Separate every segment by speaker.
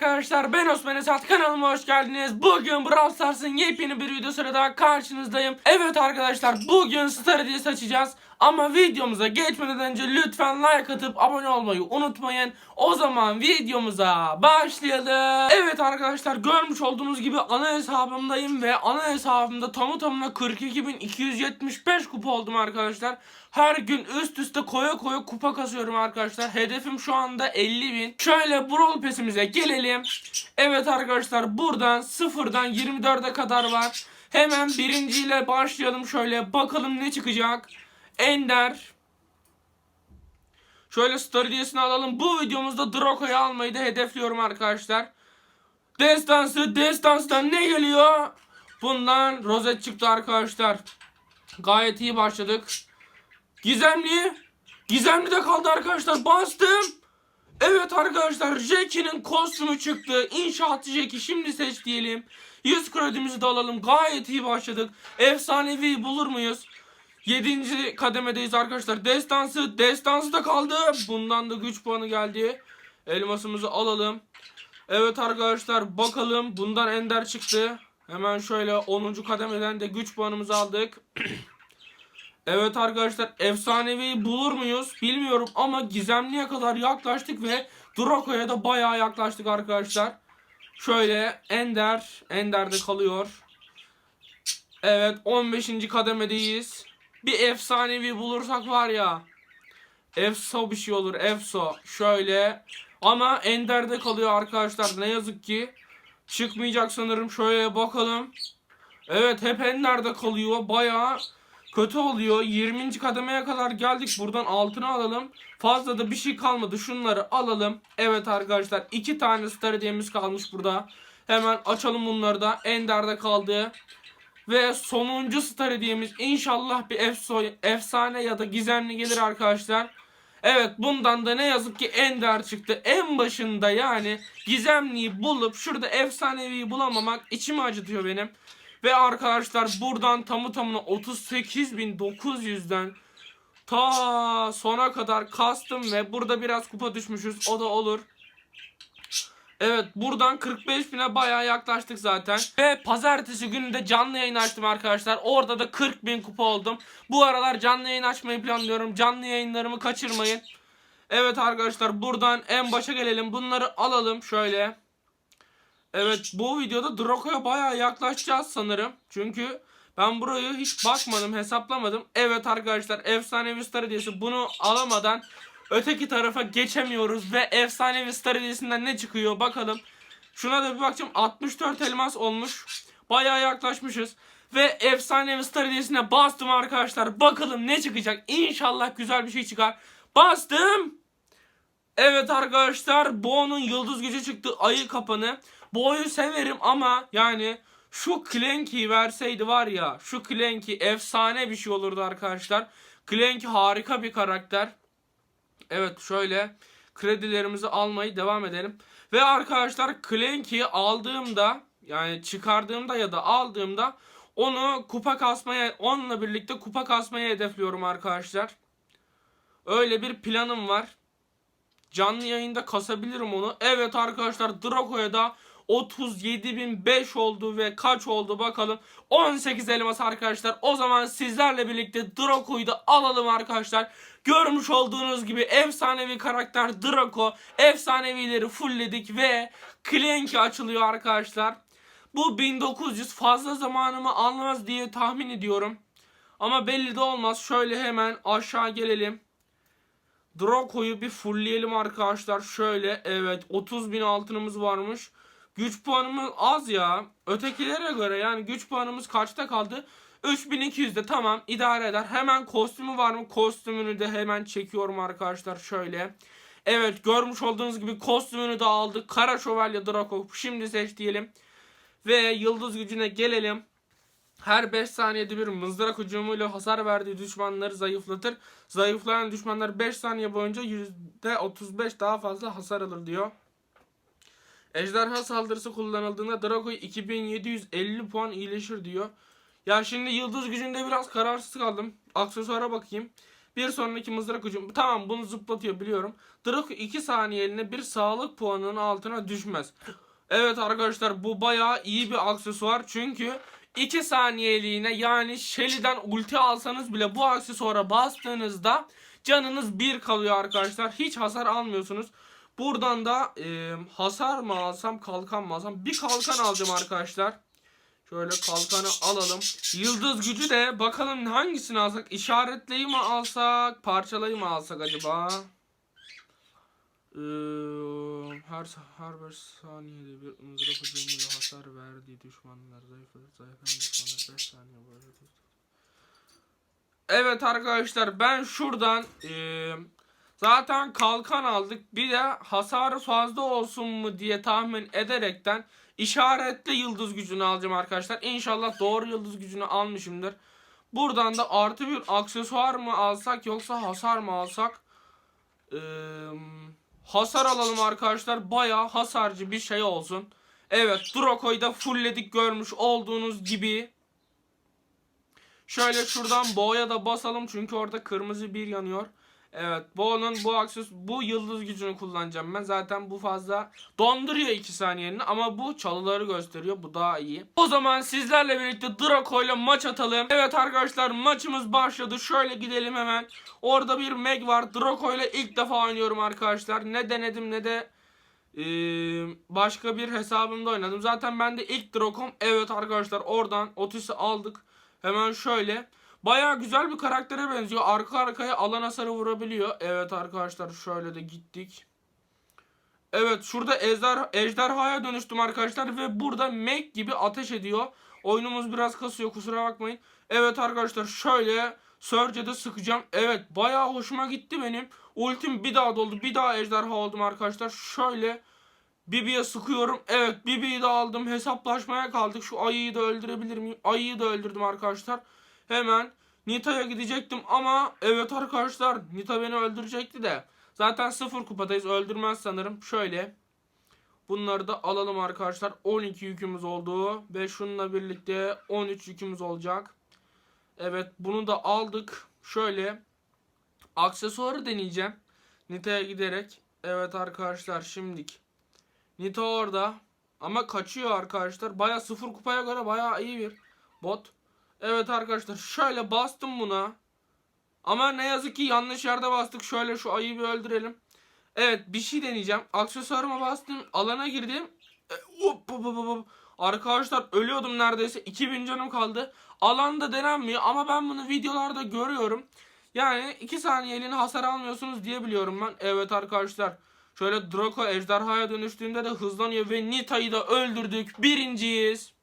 Speaker 1: back arkadaşlar ben Osman Esat kanalıma hoş geldiniz. Bugün Brawl Stars'ın yepyeni bir videosuyla daha karşınızdayım. Evet arkadaşlar bugün Star Hediyesi. Ama videomuza geçmeden önce lütfen like atıp abone olmayı unutmayın. O zaman videomuza başlayalım. Evet arkadaşlar görmüş olduğunuz gibi ana hesabımdayım ve ana hesabımda tamı tamına 42.275 kupa oldum arkadaşlar. Her gün üst üste koya koya kupa kasıyorum arkadaşlar. Hedefim şu anda 50.000. Şöyle Brawl Pass'imize gelelim. Evet arkadaşlar buradan sıfırdan 24'e kadar var. Hemen birinciyle başlayalım şöyle bakalım ne çıkacak. Ender. Şöyle hediyesini alalım. Bu videomuzda Draco'yu almayı da hedefliyorum arkadaşlar. Destansı, Destans'tan ne geliyor? Bundan rozet çıktı arkadaşlar. Gayet iyi başladık. Gizemli. Gizemli de kaldı arkadaşlar. Bastım. Evet arkadaşlar Jackie'nin kostümü çıktı. İnşaatçı Jackie şimdi seç diyelim. 100 kredimizi de alalım. Gayet iyi başladık. Efsanevi bulur muyuz? 7. kademedeyiz arkadaşlar. Destansı. Destansı da kaldı. Bundan da güç puanı geldi. Elmasımızı alalım. Evet arkadaşlar bakalım. Bundan Ender çıktı. Hemen şöyle 10. kademeden de güç puanımızı aldık. Evet arkadaşlar efsanevi bulur muyuz bilmiyorum ama gizemliye kadar yaklaştık ve Draco'ya da bayağı yaklaştık arkadaşlar. Şöyle Ender, Ender'de kalıyor. Evet 15. kademedeyiz. Bir efsanevi bulursak var ya. Efso bir şey olur Efso. Şöyle ama Ender'de kalıyor arkadaşlar ne yazık ki. Çıkmayacak sanırım şöyle bakalım. Evet hep Ender'de kalıyor bayağı kötü oluyor. 20. kademeye kadar geldik. Buradan altını alalım. Fazla da bir şey kalmadı. Şunları alalım. Evet arkadaşlar. iki tane star hediyemiz kalmış burada. Hemen açalım bunları da. Ender'de kaldı. Ve sonuncu star hediyemiz inşallah bir efsane ya da gizemli gelir arkadaşlar. Evet bundan da ne yazık ki Ender çıktı. En başında yani gizemliyi bulup şurada efsaneviyi bulamamak içimi acıtıyor benim. Ve arkadaşlar buradan tamı tamına 38.900'den ta sona kadar kastım ve burada biraz kupa düşmüşüz. O da olur. Evet buradan 45.000'e bayağı yaklaştık zaten. Ve pazartesi günü de canlı yayın açtım arkadaşlar. Orada da 40.000 kupa oldum. Bu aralar canlı yayın açmayı planlıyorum. Canlı yayınlarımı kaçırmayın. Evet arkadaşlar buradan en başa gelelim. Bunları alalım şöyle. Evet bu videoda Draco'ya bayağı yaklaşacağız sanırım. Çünkü ben burayı hiç bakmadım hesaplamadım. Evet arkadaşlar efsanevi star bunu alamadan öteki tarafa geçemiyoruz. Ve efsanevi star ne çıkıyor bakalım. Şuna da bir bakacağım 64 elmas olmuş. Bayağı yaklaşmışız. Ve efsanevi star bastım arkadaşlar. Bakalım ne çıkacak. İnşallah güzel bir şey çıkar. Bastım. Evet arkadaşlar Bo'nun yıldız gücü çıktı ayı kapanı. Bo'yu severim ama yani şu Clanky verseydi var ya şu Clanky efsane bir şey olurdu arkadaşlar. Clanky harika bir karakter. Evet şöyle kredilerimizi almayı devam edelim. Ve arkadaşlar Clanky'yi aldığımda yani çıkardığımda ya da aldığımda onu kupa kasmaya onunla birlikte kupa kasmaya hedefliyorum arkadaşlar. Öyle bir planım var. Canlı yayında kasabilirim onu. Evet arkadaşlar Draco'ya da 37.005 oldu ve kaç oldu bakalım. 18 elmas arkadaşlar. O zaman sizlerle birlikte Draco'yu da alalım arkadaşlar. Görmüş olduğunuz gibi efsanevi karakter Draco. Efsanevileri fullledik ve Clanky açılıyor arkadaşlar. Bu 1900 fazla zamanımı almaz diye tahmin ediyorum. Ama belli de olmaz. Şöyle hemen aşağı gelelim. Draco'yu bir fullleyelim arkadaşlar. Şöyle evet 30 bin altınımız varmış. Güç puanımız az ya. Ötekilere göre yani güç puanımız kaçta kaldı? 3200'de tamam idare eder. Hemen kostümü var mı? Kostümünü de hemen çekiyorum arkadaşlar şöyle. Evet görmüş olduğunuz gibi kostümünü de aldık. Kara Şövalye Draco şimdi seç diyelim. Ve yıldız gücüne gelelim. Her 5 saniyede bir mızrak hücumuyla hasar verdiği düşmanları zayıflatır. Zayıflayan düşmanlar 5 saniye boyunca %35 daha fazla hasar alır diyor. Ejderha saldırısı kullanıldığında Draco 2750 puan iyileşir diyor. Ya şimdi yıldız gücünde biraz kararsız kaldım. Aksesuara bakayım. Bir sonraki mızrak hücum. Tamam bunu zıplatıyor biliyorum. Draco 2 saniyeliğine bir sağlık puanının altına düşmez. Evet arkadaşlar bu bayağı iyi bir aksesuar. Çünkü 2 saniyeliğine yani Shelly'den ulti alsanız bile bu aksesuara bastığınızda canınız 1 kalıyor arkadaşlar. Hiç hasar almıyorsunuz. Buradan da e, hasar mı alsam kalkan mı alsam? Bir kalkan alacağım arkadaşlar. Şöyle kalkanı alalım. Yıldız gücü de bakalım hangisini alsak? İşaretleyi mi alsak? Parçalayı mı alsak acaba? Ee, her her bir saniyede bir mızrak hücumuyla hasar verdiği düşmanlar zayıfladı. Zayıflayan düşmanlar 5 saniye boyunca Evet arkadaşlar ben şuradan eee, zaten kalkan aldık. Bir de hasarı fazla olsun mu diye tahmin ederekten işaretli yıldız gücünü alacağım arkadaşlar. İnşallah doğru yıldız gücünü almışımdır. Buradan da artı bir aksesuar mı alsak yoksa hasar mı alsak? Eee, hasar alalım arkadaşlar. Bayağı hasarcı bir şey olsun. Evet Draco'yu da fullledik görmüş olduğunuz gibi. Şöyle şuradan boğaya da basalım çünkü orada kırmızı bir yanıyor. Evet Bo'nun bu akses bu yıldız gücünü kullanacağım ben. Zaten bu fazla donduruyor 2 saniyeni ama bu çalıları gösteriyor. Bu daha iyi. O zaman sizlerle birlikte Draco ile maç atalım. Evet arkadaşlar maçımız başladı. Şöyle gidelim hemen. Orada bir Meg var. Draco ile ilk defa oynuyorum arkadaşlar. Ne denedim ne de ee, başka bir hesabımda oynadım. Zaten ben de ilk Draco'm. Evet arkadaşlar oradan Otis'i aldık. Hemen şöyle. Baya güzel bir karaktere benziyor. Arka arkaya alan hasarı vurabiliyor. Evet arkadaşlar şöyle de gittik. Evet şurada ejder, ejderhaya dönüştüm arkadaşlar. Ve burada Meg gibi ateş ediyor. Oyunumuz biraz kasıyor kusura bakmayın. Evet arkadaşlar şöyle Surge'de sıkacağım. Evet baya hoşuma gitti benim. Ultim bir daha doldu. Bir daha ejderha oldum arkadaşlar. Şöyle Bibi'ye sıkıyorum. Evet Bibi'yi de aldım. Hesaplaşmaya kaldık. Şu ayıyı da öldürebilir miyim? Ayıyı da öldürdüm arkadaşlar. Hemen Nita'ya gidecektim ama evet arkadaşlar Nita beni öldürecekti de. Zaten sıfır kupadayız. Öldürmez sanırım. Şöyle. Bunları da alalım arkadaşlar. 12 yükümüz oldu. Ve şununla birlikte 13 yükümüz olacak. Evet bunu da aldık. Şöyle. Aksesuarı deneyeceğim. Nita'ya giderek. Evet arkadaşlar şimdik. Nita orada. Ama kaçıyor arkadaşlar. Baya sıfır kupaya göre baya iyi bir bot. Evet arkadaşlar şöyle bastım buna. Ama ne yazık ki yanlış yerde bastık. Şöyle şu ayıyı bir öldürelim. Evet bir şey deneyeceğim. Aksesuarıma bastım. Alana girdim. E, hop, hop, hop, hop. Arkadaşlar ölüyordum neredeyse. 2000 canım kaldı. Alanda denenmiyor ama ben bunu videolarda görüyorum. Yani 2 saniyeliğine hasar almıyorsunuz diye biliyorum ben. Evet arkadaşlar. Şöyle Draco ejderhaya dönüştüğünde de hızlanıyor ve Nita'yı da öldürdük. Birinciyiz.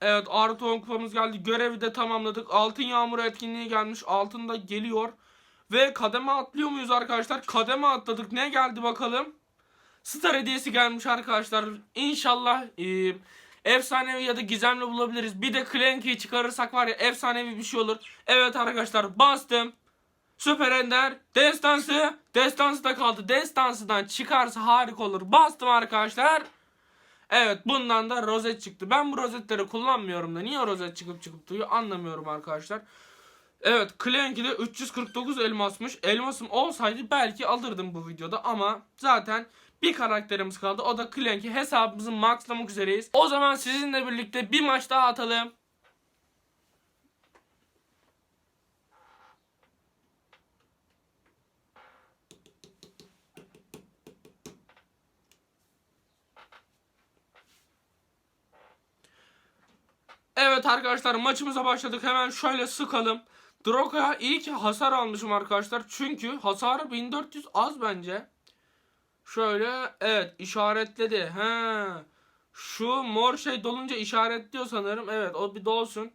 Speaker 1: Evet artı 10 kupamız geldi. Görevi de tamamladık. Altın yağmuru etkinliği gelmiş. Altın da geliyor. Ve kademe atlıyor muyuz arkadaşlar? Kademe atladık. Ne geldi bakalım? Star hediyesi gelmiş arkadaşlar. İnşallah e, efsanevi ya da gizemli bulabiliriz. Bir de Clanky'yi çıkarırsak var ya efsanevi bir şey olur. Evet arkadaşlar bastım. Süper Ender destansı destansı da kaldı. Destansıdan çıkarsa harika olur. Bastım arkadaşlar. Evet bundan da rozet çıktı. Ben bu rozetleri kullanmıyorum da niye rozet çıkıp çıkıp duruyor anlamıyorum arkadaşlar. Evet Clanky'de 349 elmasmış. Elmasım olsaydı belki alırdım bu videoda ama zaten bir karakterimiz kaldı. O da Clanky. Hesabımızı maxlamak üzereyiz. O zaman sizinle birlikte bir maç daha atalım. Evet arkadaşlar maçımıza başladık. Hemen şöyle sıkalım. Drogo'ya iyi ki hasar almışım arkadaşlar. Çünkü hasarı 1400 az bence. Şöyle evet işaretledi. He. Şu mor şey dolunca işaretliyor sanırım. Evet o bir dolsun.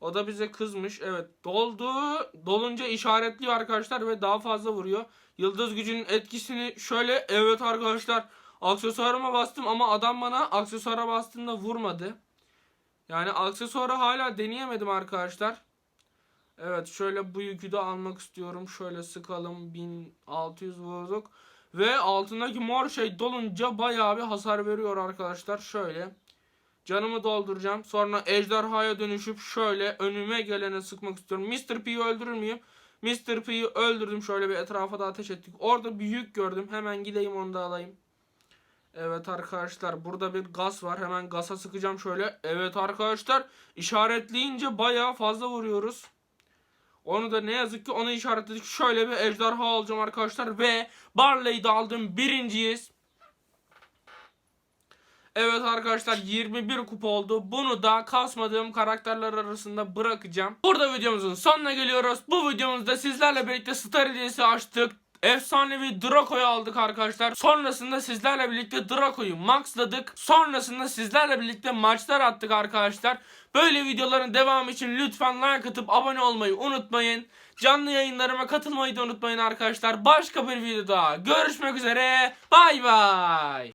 Speaker 1: O da bize kızmış. Evet doldu. Dolunca işaretliyor arkadaşlar ve daha fazla vuruyor. Yıldız gücünün etkisini şöyle evet arkadaşlar aksesuarıma bastım ama adam bana aksesuara bastığında vurmadı. Yani aksesuarı hala deneyemedim arkadaşlar. Evet şöyle bu yükü de almak istiyorum. Şöyle sıkalım 1600 vurduk. Ve altındaki mor şey dolunca bayağı bir hasar veriyor arkadaşlar. Şöyle Canımı dolduracağım. Sonra ejderhaya dönüşüp şöyle önüme gelene sıkmak istiyorum. Mr. P'yi öldürür müyüm? Mr. P'yi öldürdüm. Şöyle bir etrafa da ateş ettik. Orada bir yük gördüm. Hemen gideyim onu da alayım. Evet arkadaşlar burada bir gaz var. Hemen gaza sıkacağım şöyle. Evet arkadaşlar işaretleyince bayağı fazla vuruyoruz. Onu da ne yazık ki onu işaretledik. Şöyle bir ejderha alacağım arkadaşlar. Ve Barley'i de aldım. Birinciyiz. Evet arkadaşlar 21 kupa oldu. Bunu da kasmadığım karakterler arasında bırakacağım. Burada videomuzun sonuna geliyoruz. Bu videomuzda sizlerle birlikte Star hediyesi açtık. Efsanevi Draco'yu aldık arkadaşlar. Sonrasında sizlerle birlikte Draco'yu maxladık. Sonrasında sizlerle birlikte maçlar attık arkadaşlar. Böyle videoların devamı için lütfen like atıp abone olmayı unutmayın. Canlı yayınlarıma katılmayı da unutmayın arkadaşlar. Başka bir videoda görüşmek üzere. Bay bay.